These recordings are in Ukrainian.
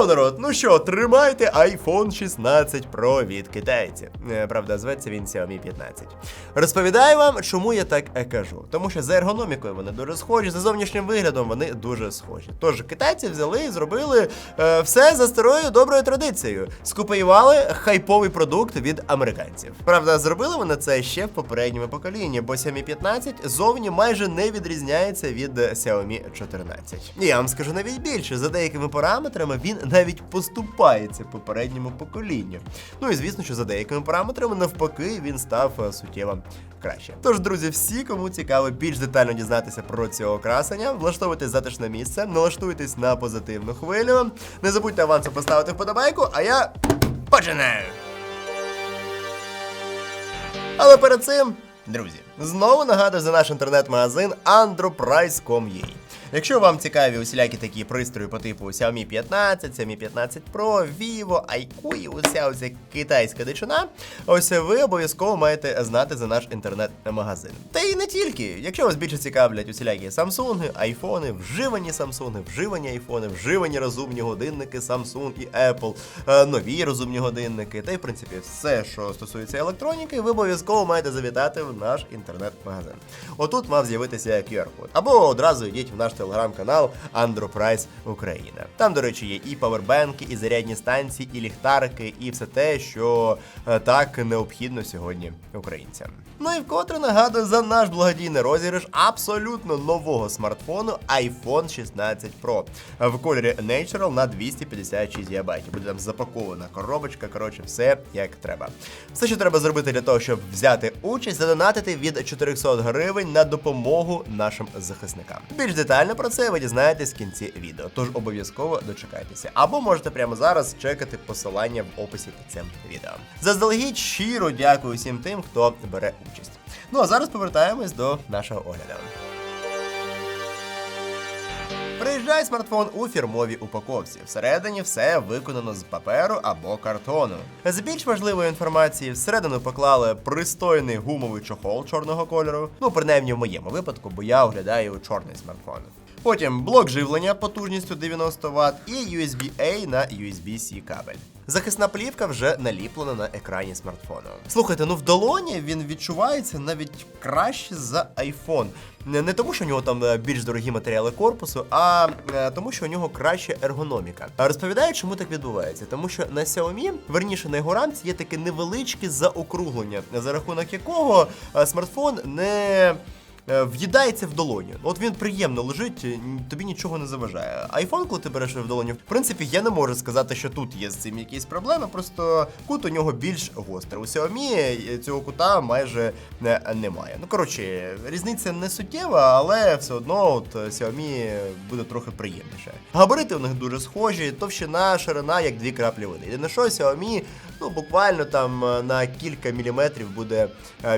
Йоу, народ, ну що, тримайте iPhone 16 Pro від китайців. Е, Правда, зветься він Xiaomi 15. Розповідаю вам, чому я так е, кажу. Тому що за ергономікою вони дуже схожі, за зовнішнім виглядом вони дуже схожі. Тож китайці взяли і зробили е, все за старою доброю традицією. Скопіювали хайповий продукт від американців. Правда, зробили вони це ще в попередньому поколінні, бо Xiaomi 15 зовні майже не відрізняється від Xiaomi 14. І я вам скажу навіть більше, за деякими параметрами він навіть поступається попередньому поколінню. Ну і звісно, що за деякими параметрами навпаки він став е, суттєво краще. Тож, друзі, всі, кому цікаво більш детально дізнатися про цього красення, влаштовуйтесь затишне місце, налаштуйтесь на позитивну хвилю. Не забудьте авансом поставити вподобайку, а я починаю! Але перед цим, друзі, знову нагадую за наш інтернет-магазин androprice.com.ua. Якщо вам цікаві усілякі такі пристрої по типу Xiaomi 15, Xiaomi 15 Pro, Vivo, iQOO і уся оця китайська дичина, ось ви обов'язково маєте знати за наш інтернет-магазин. Та і не тільки. Якщо вас більше цікавлять усілякі Samsung, айфони, вживані Samsung, вживані айфони, вживані розумні годинники Samsung і Apple, е, нові розумні годинники, та й в принципі все, що стосується електроніки, ви обов'язково маєте завітати в наш інтернет-магазин. Отут мав з'явитися QR-код. Або одразу йдіть в наш телеграм-канал Andropриce Україна. Там, до речі, є і павербенки, і зарядні станції, і ліхтарики, і все те, що е, так необхідно сьогодні українцям. Ну і вкотре нагадую за наш благодійний розіграш абсолютно нового смартфону iPhone 16 Pro в кольорі Natural на 256 ГБ. Буде там запакована коробочка. Коротше, все як треба. Все, що треба зробити для того, щоб взяти участь, задонатити від 400 гривень на допомогу нашим захисникам. Більш детально про це ви дізнаєтесь в кінці відео, тож обов'язково дочекайтеся. Або можете прямо зараз чекати посилання в описі під цим відео. Заздалегідь щиро дякую всім тим, хто бере участь. Ну а зараз повертаємось до нашого огляду. Приїжджає смартфон у фірмовій упаковці. Всередині все виконано з паперу або картону. З більш важливої інформації всередину поклали пристойний гумовий чохол чорного кольору. Ну, принаймні в моєму випадку, бо я оглядаю чорний смартфон. Потім блок живлення потужністю 90 Вт і USB-A на USB-C кабель. Захисна плівка вже наліплена на екрані смартфону. Слухайте, ну в долоні він відчувається навіть краще за iPhone. Не, не тому, що у нього там е, більш дорогі матеріали корпусу, а е, тому, що у нього краща ергономіка. Розповідаю, чому так відбувається? Тому що на Xiaomi, верніше на його рамці, є таке невеличке заокруглення, за рахунок якого е, смартфон не. Е, В'їдається в долоні. От він приємно лежить, е, тобі нічого не заважає. Айфон, коли ти береш в долоні, в принципі, я не можу сказати, що тут є з цим якісь проблеми, просто кут у нього більш гострий. У Xiaomi е, цього кута майже не, немає. Ну коротше, різниця не суттєва, але все одно от Xiaomi буде трохи приємніше. Габарити у них дуже схожі, товщина, ширина, як дві краплі води. Єдине що Xiaomi, ну буквально там на кілька міліметрів буде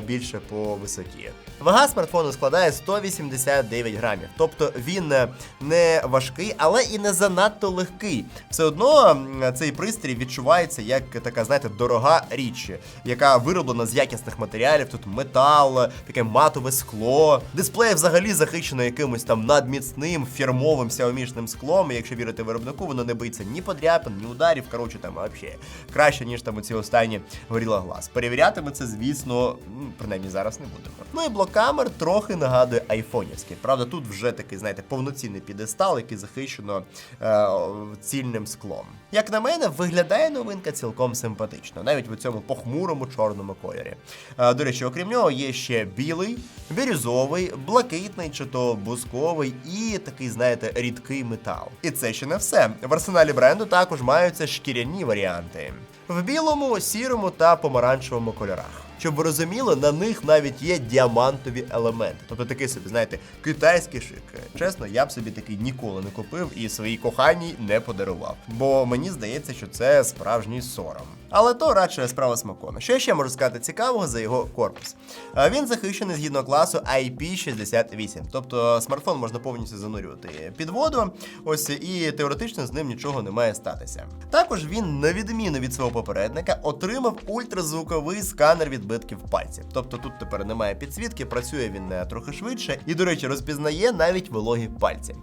більше по висоті. Вага смартфону складає 189 грамів, тобто він е, не важкий, але і не занадто легкий. Все одно цей пристрій відчувається як така, знаєте, дорога річ, яка вироблена з якісних матеріалів. Тут метал, таке матове скло. Дисплей взагалі захищено якимось там надміцним фірмовим сяомішним склом. І якщо вірити виробнику, воно не боїться ні подряпин, ні ударів. Коротше, там взагалі краще, ніж там оці останні горіла глаз. Перевіряти ми це, звісно, принаймні зараз не будемо. Ну і блок камер трохи нагадує айфонівський. Правда, тут вже такий, знаєте, повноцінний підестал, який захищено е, цільним склом. Як на мене, виглядає новинка цілком симпатично, навіть в цьому похмурому чорному кольорі. Е, до речі, окрім нього, є ще білий, бірюзовий, блакитний чи то бусковий і такий, знаєте, рідкий метал. І це ще не все. В арсеналі бренду також маються шкіряні варіанти. В білому, сірому та помаранчевому кольорах. Щоб ви розуміли, на них навіть є діамантові елементи. Тобто такий собі, знаєте, китайський шик. Чесно, я б собі такий ніколи не купив і своїй коханій не подарував. Бо мені здається, що це справжній сором. Але то радше справа смакона. Що ще можу сказати цікавого за його корпус? Він захищений згідно класу IP68, тобто смартфон можна повністю занурювати під воду. Ось і теоретично з ним нічого не має статися. Також він, на відміну від свого попередника, отримав ультразвуковий сканер відбитків пальців. Тобто тут тепер немає підсвітки, працює він е, трохи швидше і, до речі, розпізнає навіть вологі пальці.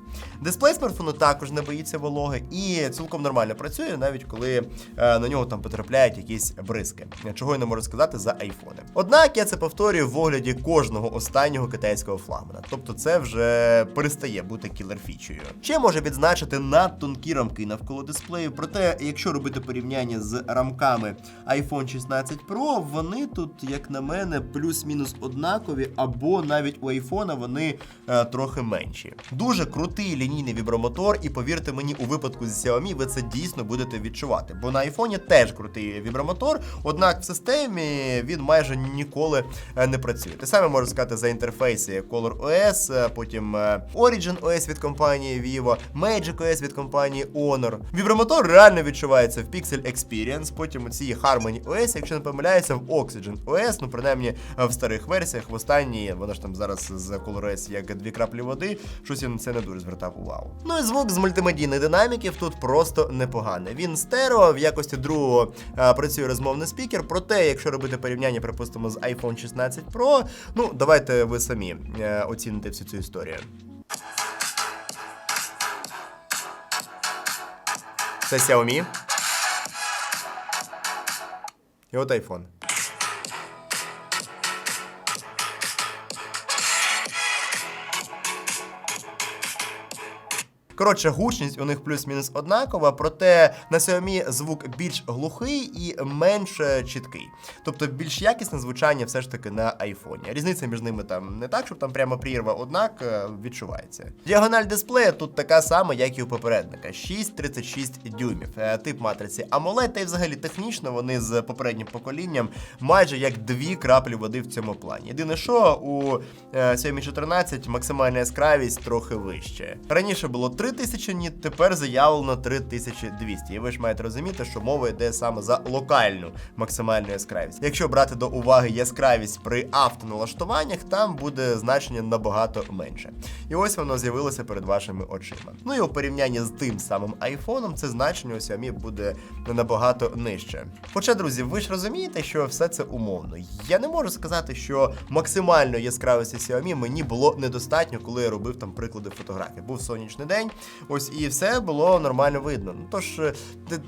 Дисплей смартфону також не боїться вологи і цілком нормально працює, навіть коли е, на нього там потрапляють якісь бризки, чого я не можу сказати за айфони. Однак я це повторюю в огляді кожного останнього китайського флагмана. Тобто це вже перестає бути кілер-фічею. Ще може відзначити надтонкі рамки навколо дисплею. Проте, якщо робити порівняння з рамками iPhone 16 Pro, вони тут, як на мене, плюс-мінус однакові, або навіть у iPhone вони е, трохи менші. Дуже крутий лінійний вібромотор, і повірте мені, у випадку з Xiaomi ви це дійсно будете відчувати. Бо на iPhone теж крутий вібромотор, однак в системі він майже ніколи е, не працює. Те саме можу сказати за інтерфейси Color OS, е, потім е, Origin OS від компанії Vivo, Magic OS від компанії Honor. Вібромотор реально відчувається в Pixel Experience, потім у цій Harmony OS, якщо не помиляюся, в Oxygen OS, ну принаймні в старих версіях, в останній, вона ж там зараз з Color OS як дві краплі води, щось я це не дуже звертав увагу. Ну і звук з мультимедійних динаміків тут просто непоганий. Він стерео, в якості другого працює розмовний спікер, проте, якщо робити порівняння, припустимо, з iPhone 16 Pro, ну давайте ви самі е, оціните всю цю історію. Це Xiaomi. І от iPhone. Коротше, гучність у них плюс-мінус однакова, проте на Xiaomi звук більш глухий і менш чіткий. Тобто більш якісне звучання все ж таки на айфоні. Різниця між ними там не так, щоб там прямо прірва, однак е, відчувається. Діагональ дисплея тут така сама, як і у попередника: 6,36 дюймів. Е, Тип матриці AMOLED, та й взагалі технічно вони з попереднім поколінням майже як дві краплі води в цьому плані. Єдине, що у е, Xiaomi 14 максимальна яскравість трохи вище. Раніше було 3000 ніт, тепер заявлено 3200. І ви ж маєте розуміти, що мова йде саме за локальну максимальну яскравість. Якщо брати до уваги яскравість при автоналаштуваннях, там буде значення набагато менше. І ось воно з'явилося перед вашими очима. Ну і у порівнянні з тим самим айфоном, це значення у Xiaomi буде набагато нижче. Хоча, друзі, ви ж розумієте, що все це умовно. Я не можу сказати, що максимальної яскравості Xiaomi мені було недостатньо, коли я робив там приклади фотографій. Був сонячний день, ось і все було нормально видно. Ну тож е,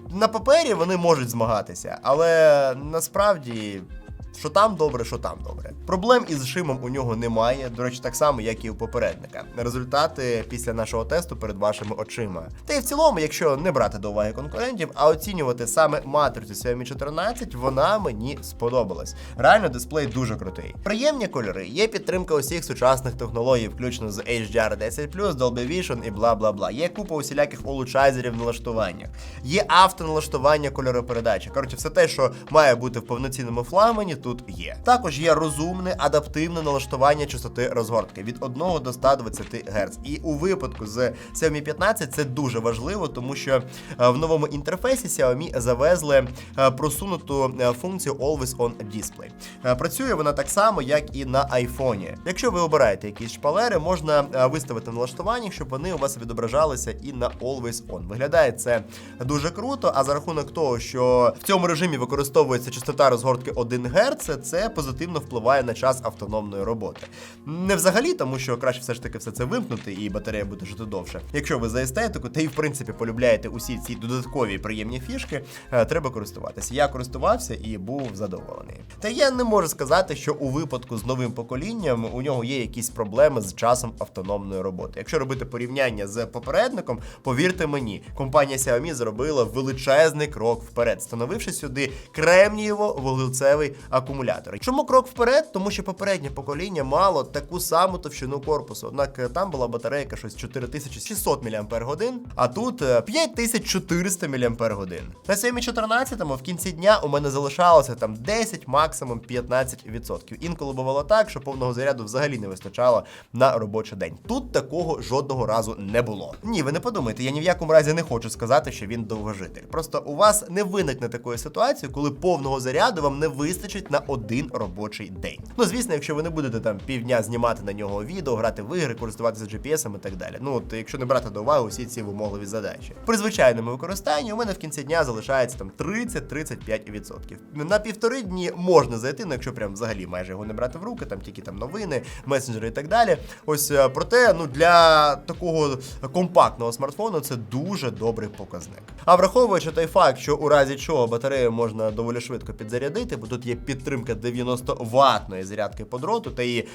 на папері вони можуть змагатися, але насправді. 你。Що там добре, що там добре. Проблем із шимом у нього немає. До речі, так само, як і у попередника. Результати після нашого тесту перед вашими очима. Та й в цілому, якщо не брати до уваги конкурентів, а оцінювати саме матрицю Xiaomi 14, вона мені сподобалась. Реально, дисплей дуже крутий. Приємні кольори, є підтримка усіх сучасних технологій, включно з HDR 10 Dolby Vision і бла бла бла. Є купа усіляких улучшайзерів в налаштуваннях. Є автоналаштування кольоропередачі. Коротше, все те, що має бути в повноцінному флагмані, тут є. Також є розумне адаптивне налаштування частоти розгортки від 1 до 120 Гц. І у випадку з Xiaomi 15 це дуже важливо, тому що е, в новому інтерфейсі Xiaomi завезли е, просунуту е, функцію Always On Display. Працює вона так само, як і на айфоні. Якщо ви обираєте якісь шпалери, можна виставити налаштування, щоб вони у вас відображалися і на Always On. Виглядає це дуже круто, а за рахунок того, що в цьому режимі використовується частота розгортки 1 Гц, це позитивно впливає на час автономної роботи. Не взагалі, тому що краще все ж таки все це вимкнути і батарея буде жити довше. Якщо ви за естетику, та і в принципі полюбляєте усі ці додаткові приємні фішки, е, треба користуватися. Я користувався і був задоволений. Та я не можу сказати, що у випадку з новим поколінням у нього є якісь проблеми з часом автономної роботи. Якщо робити порівняння з попередником, повірте мені, компанія Xiaomi зробила величезний крок вперед, встановивши сюди кремнієво-вуглецевий акумулятор. Чому крок вперед? Тому що попереднє покоління мало таку саму товщину корпусу. Однак е, там була батарейка щось 4600 мАч, а тут е, 5400 мАч. На Xiaomi 14 в кінці дня у мене залишалося там 10, максимум 15%. Інколи бувало так, що повного заряду взагалі не вистачало на робочий день. Тут такого жодного разу не було. Ні, ви не подумайте, я ні в якому разі не хочу сказати, що він довгожитель. Просто у вас не виникне такої ситуації, коли повного заряду вам не вистачить на один робочий день. Ну, звісно, якщо ви не будете там півдня знімати на нього відео, грати в ігри, користуватися GPS і так далі. Ну от якщо не брати до уваги усі ці вимогливі задачі. При звичайному використанні у мене в кінці дня залишається там 30-35%. На півтори дні можна зайти, ну якщо прям взагалі майже його не брати в руки, там тільки там новини, месенджери і так далі. Ось е, проте, ну для такого компактного смартфону це дуже добрий показник. А враховуючи той факт, що у разі чого батарею можна доволі швидко підзарядити, бо тут є підтримка 90 ватної зарядки по дроту та е,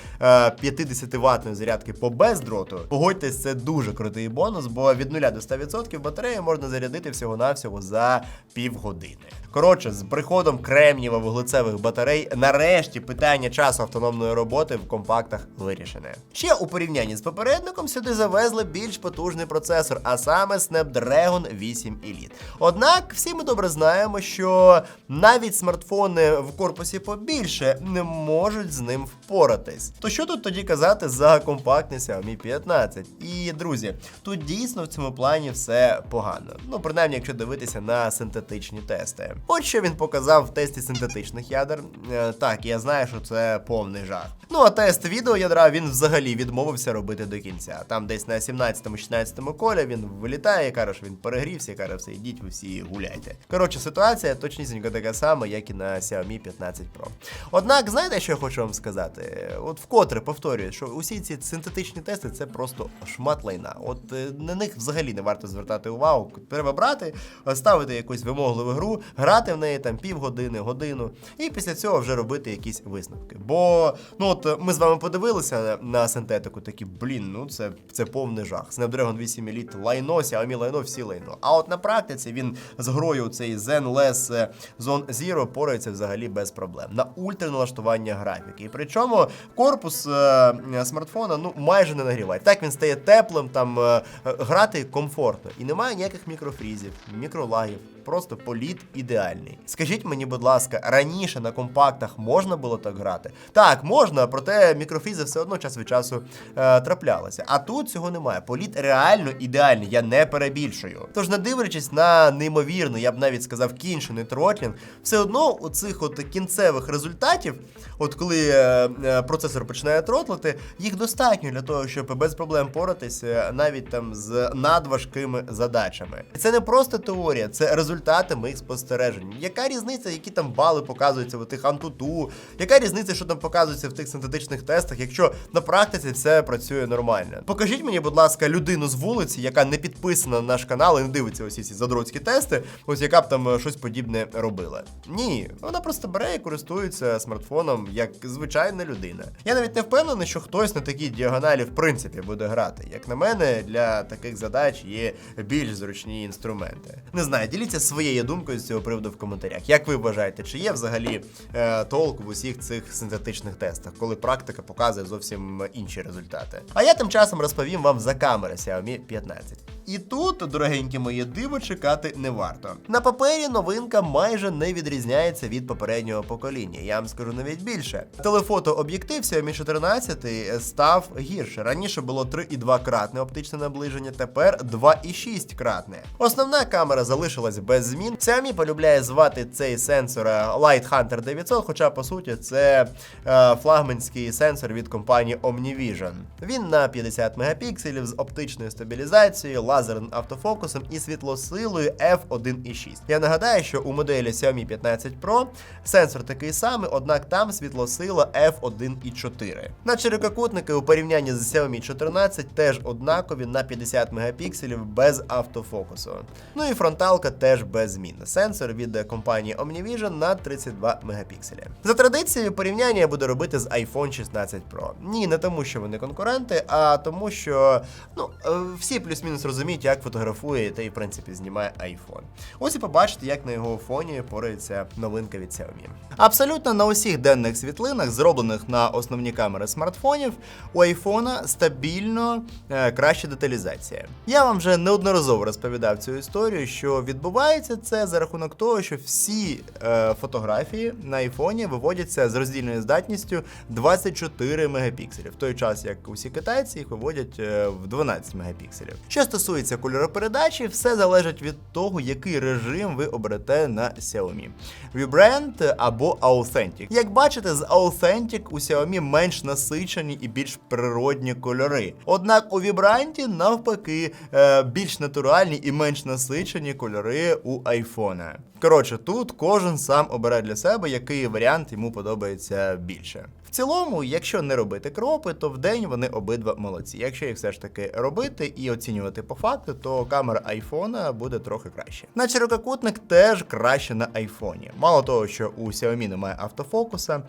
50 ватної зарядки по бездроту, погодьтесь, це дуже крутий бонус, бо від 0 до 100% батарею можна зарядити всього-навсього за півгодини. Коротше, з приходом кремнієво-вуглецевих батарей, нарешті питання часу автономної роботи в компактах вирішене. Ще у порівнянні з попередником сюди завезли більш потужний процесор, а саме Snapdragon 8 Elite. Однак всі ми добре знаємо, що навіть смартфони в корпусі побільше не можуть з ним впоратись. То що тут тоді казати за компактний Xiaomi 15? І друзі, тут дійсно в цьому плані все погано. Ну, принаймні, якщо дивитися на синтетичні тести. От що він показав в тесті синтетичних ядер. Е, так, я знаю, що це повний жах. Ну а тест відеоядра він взагалі відмовився робити до кінця. Там десь на 17-16 колі він вилітає, каже, що він перегрівся, каже, все, йдіть ви всі гуляйте. Коротше, ситуація точнісінько така сама, як і на Xiaomi 15 Pro. Однак, знаєте, що я хочу вам сказати? От вкотре повторюю, що усі ці синтетичні тести це просто шмат лайна. От е, на них взагалі не варто звертати увагу. Треба брати, ставити якусь вимогливу гру, грати в неї там півгодини, годину, і після цього вже робити якісь висновки. Бо ну от ми з вами подивилися на синтетику, такі блін, ну це, це повний жах. Snapdragon 8 Elite лайно, Xiaomi лайно, всі лайно. А от на практиці він з грою цей Zen Less Zone Zero порається взагалі без проблем. На ультраналаштування графіки. І причому корпус е, смартфона ну майже не нагріває. Так він стає теплим, там е, грати комфортно. І немає ніяких мікрофрізів, мікролагів. Просто політ ідеальний. Скажіть мені, будь ласка, раніше на компактах можна було так грати? Так, можна, проте мікрофрізи все одно час від часу е, траплялися. А тут цього немає. Політ реально ідеальний, я не перебільшую. Тож, не дивлячись на неймовірно, я б навіть сказав, кінчений тротлінг, все одно у цих от кінцевих результатів, от коли е, е, процесор починає тротлити, їх достатньо для того, щоб без проблем поратися навіть там з надважкими задачами. Це не просто теорія, це результати моїх спостережень. Яка різниця, які там бали показуються в тих антуту? Яка різниця, що там показується в тих синтетичних тестах, якщо на практиці все працює нормально? Покажіть мені, будь ласка, людину з вулиці, яка не підписана на наш канал і не дивиться усі ці задроцькі тести, ось яка б там е, щось подібне робила. Ні, вона просто бере і користується смартфоном як звичайна людина. Я навіть не впевнений, що хтось на такій діагоналі в принципі буде грати. Як на мене, для таких задач є більш зручні інструменти. Не знаю, діліться своєю думкою з цього приводу в коментарях. Як ви вважаєте, чи є взагалі е, толк в усіх цих синтетичних тестах, коли практика показує зовсім інші результати? А я тим часом розповім вам за камери Xiaomi 15. І тут, дорогенькі мої, диво чекати не варто. На папері новинка майже не відрізняється від попереднього покоління. Я вам скажу навіть більше. Телефото-об'єктив Xiaomi 14 став гірше. Раніше було 3,2 кратне оптичне наближення, тепер 2,6 кратне. Основна камера залишилась без змін. Xiaomi полюбляє звати цей сенсор е, Light Hunter 900, хоча по суті це е, флагманський сенсор від компанії OmniVision. Він на 50 мегапікселів з оптичною стабілізацією, лазерним автофокусом і світлосилою f1.6. Я нагадаю, що у моделі Xiaomi 15 Pro сенсор такий самий, однак там світлосила f1.4. На чотирикутники у порівнянні з Xiaomi 14 теж однакові на 50 мегапікселів без автофокусу. Ну і фронталка теж без змін. Сенсор від компанії OmniVision на 32 мегапікселі. За традицією, порівняння я буду робити з iPhone 16 Pro. Ні, не тому, що вони конкуренти, а тому, що ну, е, всі плюс-мінус розуміють, як фотографує та і в принципі знімає iPhone. Ось і побачите, як на його фоні порається новинка від Xiaomi. Абсолютно на усіх денних світлинах, зроблених на основні камери смартфонів, у iPhone стабільно е, краща деталізація. Я вам вже неодноразово розповідав цю історію, що відбувається відбувається це за рахунок того, що всі е, фотографії на айфоні виводяться з роздільною здатністю 24 мегапікселів, в той час як усі китайці їх виводять е, в 12 мегапікселів. Що стосується кольоропередачі, все залежить від того, який режим ви оберете на Xiaomi. Vibrant або Authentic. Як бачите, з Authentic у Xiaomi менш насичені і більш природні кольори. Однак у Vibrant навпаки е, більш натуральні і менш насичені кольори у iPhone. Коротше, тут кожен сам обере для себе, який варіант йому подобається більше. В цілому, якщо не робити кропи, то в день вони обидва молодці. Якщо їх все ж таки робити і оцінювати по факту, то камера айфона буде трохи краще. На ширококутник теж краще на айфоні. Мало того, що у Xiaomi немає автофокуса,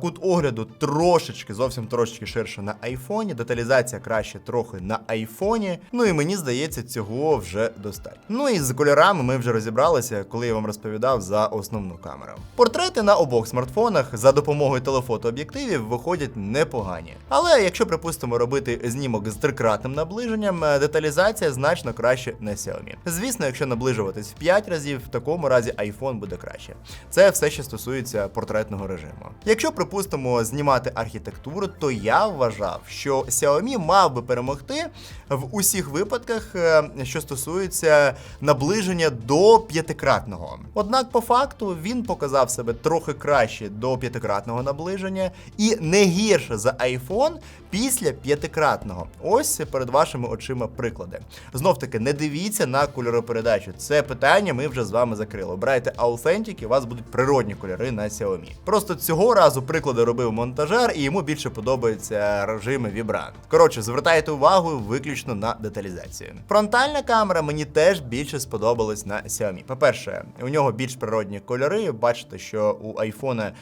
кут огляду трошечки, зовсім трошечки ширше на айфоні, деталізація краще трохи на айфоні. Ну і мені здається, цього вже достатньо. Ну і з кольорами ми вже розібралися, коли я вам розповідав за основну камеру. Портрети на обох смартфонах за допомогою телефотооб'єктивів виходять непогані. Але якщо, припустимо, робити знімок з трикратним наближенням, е, деталізація значно краще на Xiaomi. Звісно, якщо наближуватись в 5 разів, в такому разі iPhone буде краще. Це все ще стосується портретного режиму. Якщо, припустимо, знімати архітектуру, то я вважав, що Xiaomi мав би перемогти в усіх випадках, е, що стосується наближення до п'ятикратного. Однак, по факту, він показав себе трохи краще до п'ятикратного наближення і не гірше за iPhone після п'ятикратного. Ось перед вашими очима приклади. Знов таки, не дивіться на кольоропередачу. Це питання ми вже з вами закрили. Обирайте Authentic, і у вас будуть природні кольори на Xiaomi. Просто цього разу приклади робив монтажер, і йому більше подобаються режими Vibrant. Коротше, звертайте увагу виключно на деталізацію. Фронтальна камера мені теж більше сподобалась на Xiaomi. По-перше, у нього більш природні кольори. Бачите, що у айфона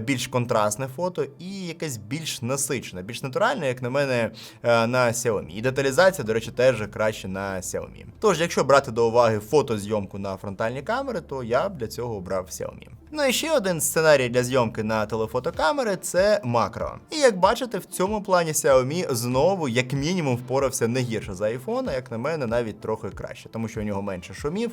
більш контрастне фото і якесь більш насичене, більш натуральне, як на мене, е, на Xiaomi. І деталізація, до речі, теж краще на Xiaomi. Тож, якщо брати до уваги фотозйомку на фронтальні камери, то я б для цього обрав Xiaomi. Ну і ще один сценарій для зйомки на телефотокамери це макро. І як бачите, в цьому плані Xiaomi знову, як мінімум, впорався не гірше за iPhone, а як на мене, навіть трохи краще, тому що у нього менше шумів,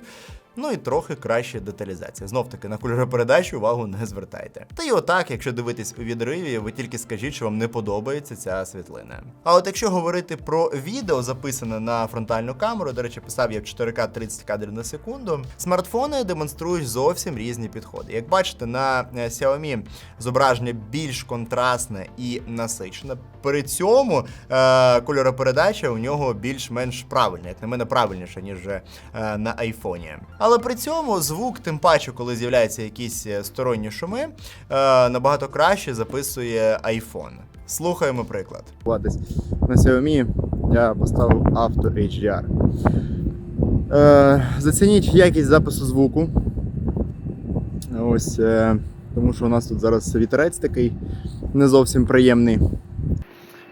ну і трохи краще деталізація. Знов таки на кольоропередачу увагу не звертайте. Та й отак, якщо дивитись у відриві, ви тільки скажіть, що вам не подобається ця світлина. А от якщо говорити про відео, записане на фронтальну камеру, до речі, писав я в 4К 30 кадрів на секунду, смартфони демонструють зовсім різні підходи. Як бачите, на е, Xiaomi зображення більш контрастне і насичене. При цьому е, кольоропередача у нього більш-менш правильна, як на мене, правильніша, ніж е, на айфоні. Але при цьому звук, тим паче, коли з'являються якісь е, сторонні шуми, е, набагато краще записує iPhone. Слухаємо приклад. На Xiaomi я поставив Auto HDR. Е, зацініть якість запису звуку. Ось, е, тому що у нас тут зараз вітерець такий не зовсім приємний.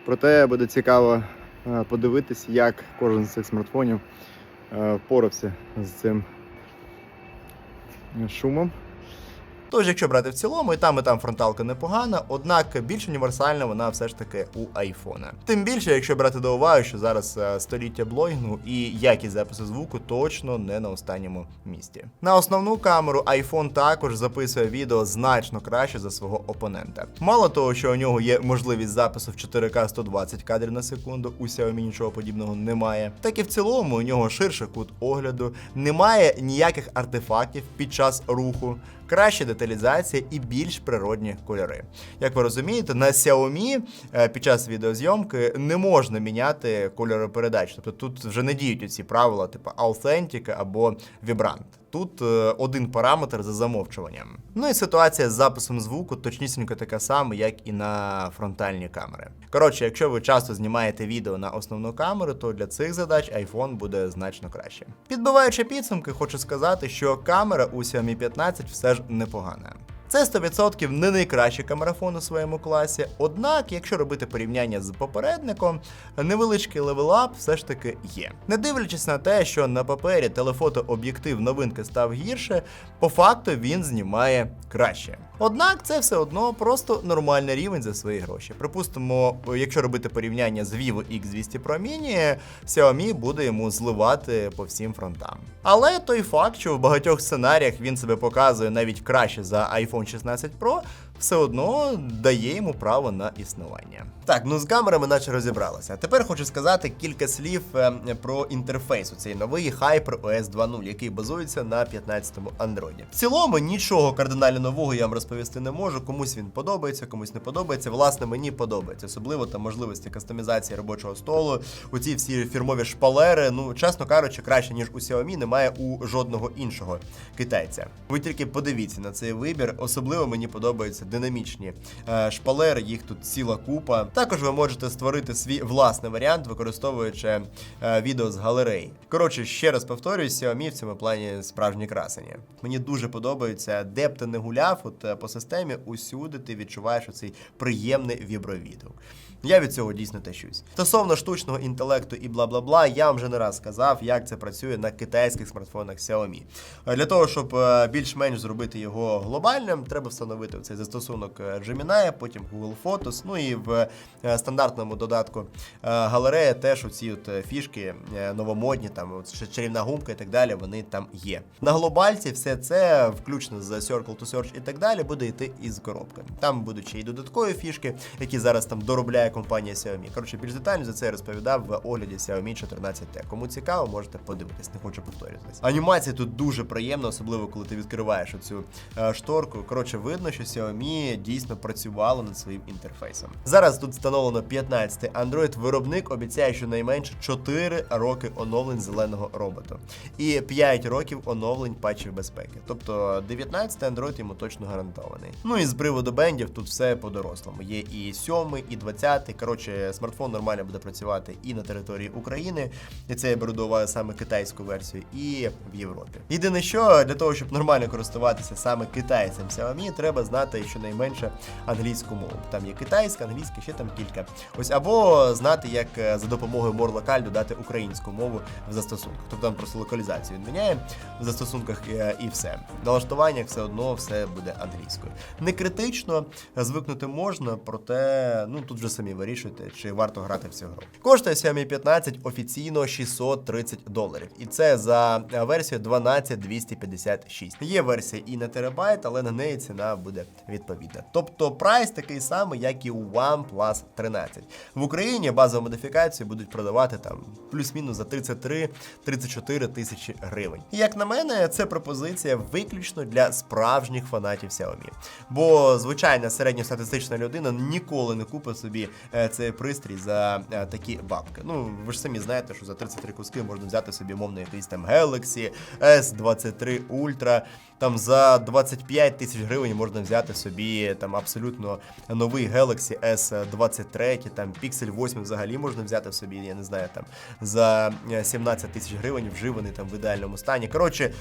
Проте буде цікаво подивитися, подивитись, як кожен з цих смартфонів е, впорався з цим шумом. Тож, якщо брати в цілому, і там, і там фронталка непогана, однак більш універсальна вона все ж таки у айфона. Тим більше, якщо брати до уваги, що зараз е, століття блогінгу і якість запису звуку точно не на останньому місці. На основну камеру iPhone також записує відео значно краще за свого опонента. Мало того, що у нього є можливість запису в 4К 120 кадрів на секунду, у Xiaomi нічого подібного немає. Так і в цілому у нього ширший кут огляду, немає ніяких артефактів під час руху. Краща деталізація і більш природні кольори. Як ви розумієте, на Xiaomi е, під час відеозйомки не можна міняти кольори передач. Тобто тут вже не діють ці правила, типу Authentic або Vibrant. Тут е, один параметр за замовчуванням. Ну і ситуація з записом звуку точнісінько така сама, як і на фронтальні камери. Коротше, якщо ви часто знімаєте відео на основну камеру, то для цих задач iPhone буде значно краще. Підбиваючи підсумки, хочу сказати, що камера у Xiaomi 15 все ж непогана. Це 100% не найкращий камерафон у своєму класі. Однак, якщо робити порівняння з попередником, невеличкий левелап все ж таки є. Не дивлячись на те, що на папері телефотооб'єктив новинки став гірше, по факту він знімає краще. Однак це все одно просто нормальний рівень за свої гроші. Припустимо, якщо робити порівняння з Vivo X200 Pro Mini, Xiaomi буде йому зливати по всім фронтам. Але той факт, що в багатьох сценаріях він себе показує навіть краще за iPhone 16 Pro, все одно дає йому право на існування. Так, ну з камерами наче розібралися. Тепер хочу сказати кілька слів е, про інтерфейс у цей новий HyperOS 2.0, який базується на 15-му Android. В цілому нічого кардинально нового я вам розповісти не можу. Комусь він подобається, комусь не подобається. Власне, мені подобається, особливо там можливості кастомізації робочого столу. У ці всі фірмові шпалери. Ну, чесно кажучи, краще ніж у Xiaomi немає у жодного іншого китайця. Ви тільки подивіться на цей вибір. Особливо мені подобаються динамічні е, шпалери. Їх тут ціла купа. Також ви можете створити свій власний варіант, використовуючи е, відео з галереї. Коротше, ще раз повторююсь, Xiaomi в цьому плані справжні красені. Мені дуже подобається, де б ти не гуляв, от е, по системі усюди ти відчуваєш оцей приємний вібровідгук. Я від цього дійсно тащусь. Стосовно штучного інтелекту і бла бла бла, я вже не раз сказав, як це працює на китайських смартфонах Xiaomi. Е, Для того, щоб е, більш-менш зробити його глобальним, треба встановити цей застосунок е, Gemini, потім Google Photos, ну і в стандартному додатку галерея теж оці от фішки новомодні, там чарівна гумка і так далі, вони там є. На глобальці все це, включно з Circle to Search і так далі, буде йти із коробки. Там будуть ще й додаткові фішки, які зараз там доробляє компанія Xiaomi. Коротше, більш детально за це я розповідав в огляді Xiaomi 14T. Кому цікаво, можете подивитись, не хочу повторюватись. Анімація тут дуже приємна, особливо коли ти відкриваєш оцю е, шторку. Коротше, видно, що Xiaomi дійсно працювало над своїм інтерфейсом. Зараз тут встановлено 15 Android. Виробник обіцяє, що найменше 4 роки оновлень зеленого роботу і 5 років оновлень патчів безпеки. Тобто 19-й Android йому точно гарантований. Ну і з приводу бендів тут все по-дорослому. Є і 7, і 20. Коротше, смартфон нормально буде працювати і на території України. І це я беру до уваги саме китайську версію, і в Європі. Єдине, що для того, щоб нормально користуватися саме китайцем Xiaomi, треба знати щонайменше англійську мову. Там є китайська, англійська, ще там кілька. Ось або знати, як е, за допомогою MorLocal додати українську мову в застосунках. Тобто там просто локалізацію він міняє в застосунках е, і все. В налаштуваннях все одно все буде англійською. Не критично звикнути можна, проте ну тут вже самі вирішуйте, чи варто грати в цю гру. Коштує Xiaomi 15 офіційно 630 доларів, і це за е, версію 12256. Є версія і на терабайт, але на неї ціна буде відповідна. Тобто прайс такий самий, як і у OnePlus 13. В Україні базову модифікацію будуть продавати там плюс-мінус за 33-34 тисячі гривень. І як на мене, це пропозиція виключно для справжніх фанатів Xiaomi. Бо звичайна середньостатистична людина ніколи не купить собі цей пристрій за е, такі бабки. Ну ви ж самі знаєте, що за 33 куски можна взяти собі мовно якийсь там Galaxy S23 Ultra. Там за 25 тисяч гривень можна взяти собі там абсолютно новий Galaxy S23, там Pixel 8 взагалі можна взяти собі, я не знаю, там за е, 17 тисяч гривень вживаний там в ідеальному стані. Коротше, е,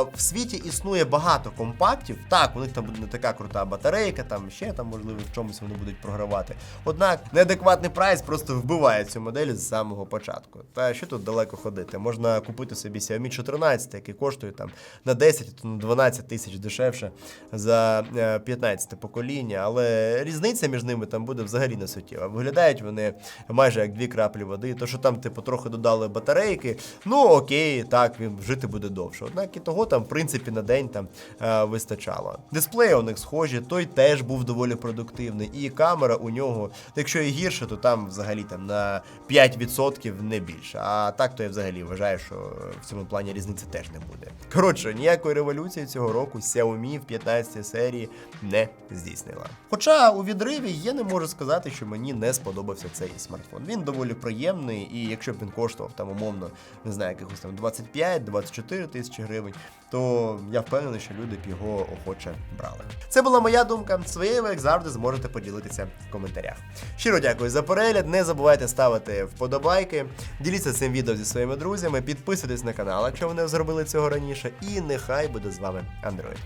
в світі існує багато компактів. Так, у них там буде не така крута батарейка, там ще там, можливо, в чомусь вони будуть програвати. Однак неадекватний прайс просто вбиває цю модель з самого початку. Та що тут далеко ходити? Можна купити собі Xiaomi 14, який коштує там на 10, то на 12 тисяч дешевше за е, 15 покоління, але різниця між ними там буде взагалі не суттєва. Виглядають вони майже як дві краплі води. То, що там, типу, трохи додали батарейки, ну окей, так, він жити буде довше. Однак і того там, в принципі, на день там е, вистачало. Дисплеї у них схожі, той теж був доволі продуктивний, і камера у нього, якщо і гірше, то там взагалі там на 5% не більше. А так то я взагалі вважаю, що в цьому плані різниці теж не буде. Коротше, ніякої революції цього року Xiaomi в 15 серії не здійснила. Хоча у відриві я не можу сказати, що мені не сподобався цей смартфон. Він доволі приємний, і якщо б він коштував там умовно, не знаю, якихось там 25-24 тисячі гривень, то я впевнений, що люди б його охоче брали. Це була моя думка. Своєю ви, як завжди, зможете поділитися в коментарях. Щиро дякую за перегляд. Не забувайте ставити вподобайки, діліться цим відео зі своїми друзями, підписуйтесь на канал, якщо ви не зробили цього раніше, і нехай буде з вами Android.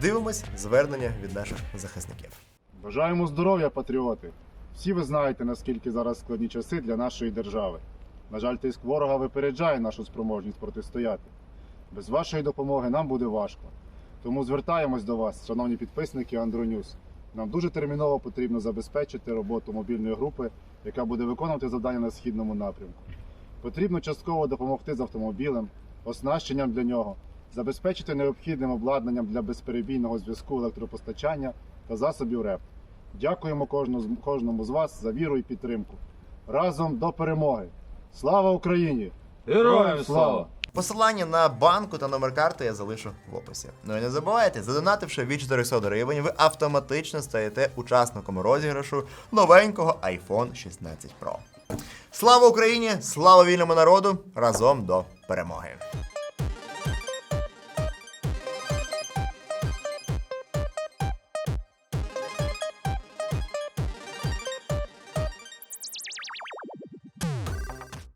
Дивимось звернення від наших захисників. Бажаємо здоров'я, патріоти! Всі ви знаєте, наскільки зараз складні часи для нашої держави. На жаль, тиск ворога випереджає нашу спроможність протистояти. Без вашої допомоги нам буде важко. Тому звертаємось до вас, шановні підписники Андронюс. Нам дуже терміново потрібно забезпечити роботу мобільної групи, яка буде виконувати завдання на східному напрямку. Потрібно частково допомогти з автомобілем, оснащенням для нього, забезпечити необхідним обладнанням для безперебійного зв'язку електропостачання та засобів РЕП. Дякуємо кожному, з- вас за віру і підтримку. Разом до перемоги! Слава Україні! Героям слава! Посилання на банку та номер карти я залишу в описі. Ну і не забувайте, задонативши від 400 гривень, ви автоматично стаєте учасником розіграшу новенького iPhone 16 Pro. Слава Україні! Слава вільному народу! Разом до перемоги!